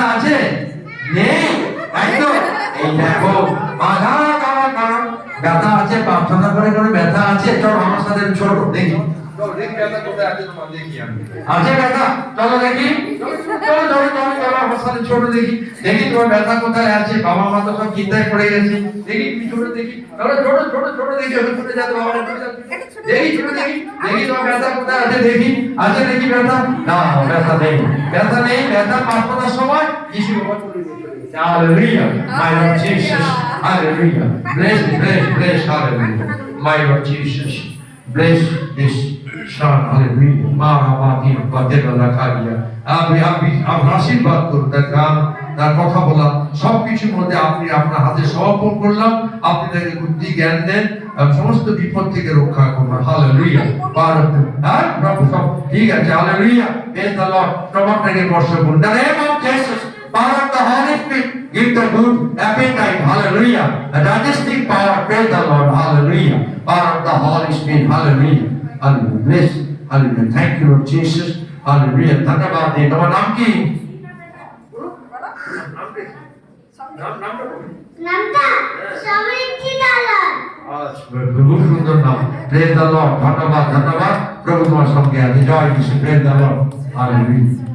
বাধা আছে ব্যথা আছে প্রার্থনা করে ব্যথা আছে? চল আমার সাথে ছোট দেখি। আছে ব্যথা চলো দেখি। চলো চলো চলো চলো হাসপাতাল ছোট দেখি। দেখি তোমার ব্যথা কোথায় আছে? বাবা মা তো সব চিন্তায় পড়ে গেছে। দেখি তুমি ছোট দেখি। চলো ছোট ছোট ছোট দেখি ওখানে ছোট যাতে বাবা। দেখি ছোট দেখি। দেখি তোমার ব্যথা কোথায় আছে দেখি। আছে দেখি ব্যথা না ব্যথা নেই। ব্যথা নেই ব্যথা পার সময় যিশু Hallelujah, my Lord Jesus. Hallelujah. Bless, bless, bless. Hallelujah, my Lord Jesus. Bless this son. Hallelujah. মারামাতি বাদেলা লাগাইয়া আপনি আপনি আপনার আশীর্বাদ করুন, তার গান, তার কথা বলা, সবকিছুর মধ্যে আপনি আপনার হাতে সমর্পণ করলাম। আপনি তাকে বুদ্ধি, জ্ঞান দেন সমস্ত বিপদ থেকে রক্ষা করুন। হালেলুয়া পার হ্যাঁ? প্রভু, সব ঠিক আছে। হালেলুয়া প্রেজ দ্য লর্ড প্রভুটাকে বর্ষ করুন। The name of Holy Spirit, give the good appetite. Hallelujah. The digestive power, praise the Lord. hallelujah power of the Holy Spirit hallelujah hallelujah bless hallelujah thank you Lord Jesus hallelujah ধন্যবাদ দিন তোমার নাম কি নামটা সমৃদ্ধি দালান খুব সুন্দর নাম প্রেজ দ্য লর্ড ধন্যবাদ ধন্যবাদ প্রভু তোমার সঙ্গে আছে জয় যিশু প্রেজ দ্য লর্ড হালেলুয়া